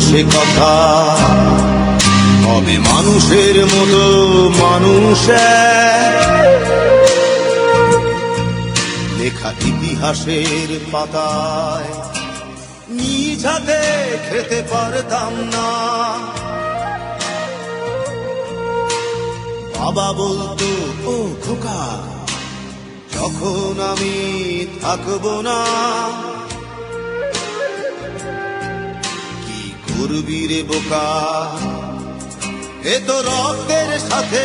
সে কথা। হবে মানুষের মতো মানুষ লেখা ইতিহাসের পাতায় নিজ হাতে খেতে পারতাম না। বাবা বলতো, ও খোকা, যখন আমি থাকব না করবি রে বোকা। এ তো রক্তের সাথে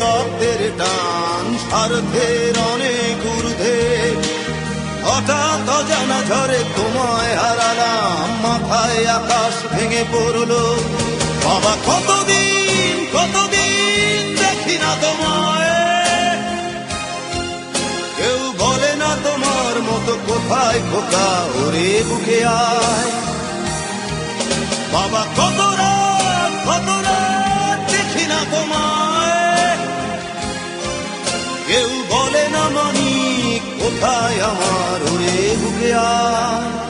রক্তের টান স্বার্থের অনেক ঊর্ধ্বে। হঠাৎ অজানা ঝড়ে তোমায় হারালাম, মাথায় আকাশ ভেঙে পড়ল। বাবা, কতদিন কতদিন দেখি না তোমায়? কেউ বলে না তোমার মতো কোথায় খোকা, ওরে বুকে আয়। বাবা, কত রাত কত রাত দেখি না তোমায়। কেউ বলে না মানি কোথায় আমার ওরে বুকে আয়?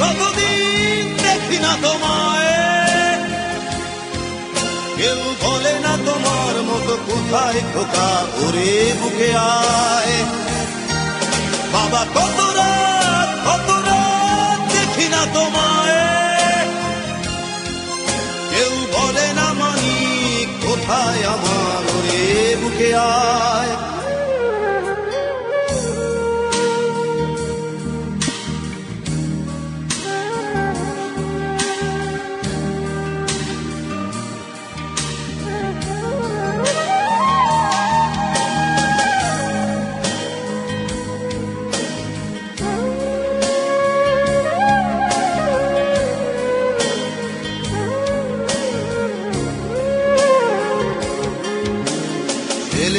কতদিন দেখি না তোমার মতো কোথায় খোকা ঘুরে বুকে আয়। বাবা, কত রাত কত রাত দেখি না তোমায়।